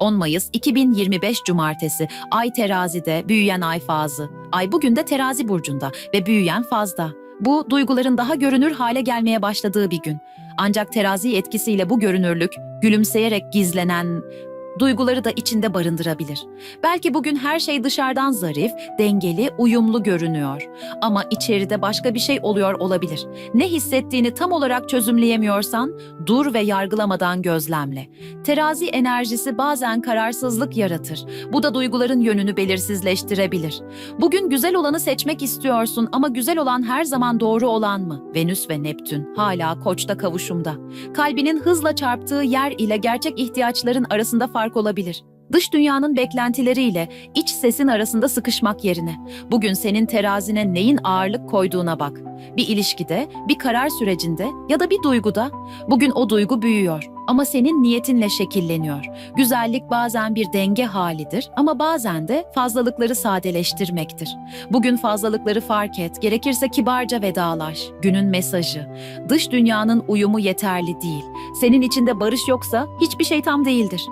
10 Mayıs 2025 Cumartesi Ay terazide, büyüyen ay fazı. Ay bugün de terazi burcunda ve büyüyen fazda. Bu duyguların daha görünür hale gelmeye başladığı bir gün. Ancak terazi etkisiyle bu görünürlük gülümseyerek gizlenen duyguları da içinde barındırabilir. Belki bugün her şey dışarıdan zarif, dengeli, uyumlu görünüyor. Ama içeride başka bir şey oluyor olabilir. Ne hissettiğini tam olarak çözümleyemiyorsan dur ve yargılamadan gözlemle. Terazi enerjisi bazen kararsızlık yaratır. Bu da duyguların yönünü belirsizleştirebilir. Bugün güzel olanı seçmek istiyorsun ama güzel olan her zaman doğru olan mı? Venüs ve Neptün hala Koç'ta kavuşumda. Kalbinin hızla çarptığı yer ile gerçek ihtiyaçların arasında fark olabilir. Dış dünyanın beklentileriyle iç sesin arasında sıkışmak yerine bugün senin terazine neyin ağırlık koyduğuna bak. Bir ilişkide, bir karar sürecinde ya da bir duyguda bugün o duygu büyüyor ama senin niyetinle şekilleniyor. Güzellik bazen bir denge halidir ama bazen de fazlalıkları sadeleştirmektir. Bugün fazlalıkları fark et, gerekirse kibarca vedalaş. Günün mesajı. Dış dünyanın uyumu yeterli değil. Senin içinde barış yoksa hiçbir şey tam değildir.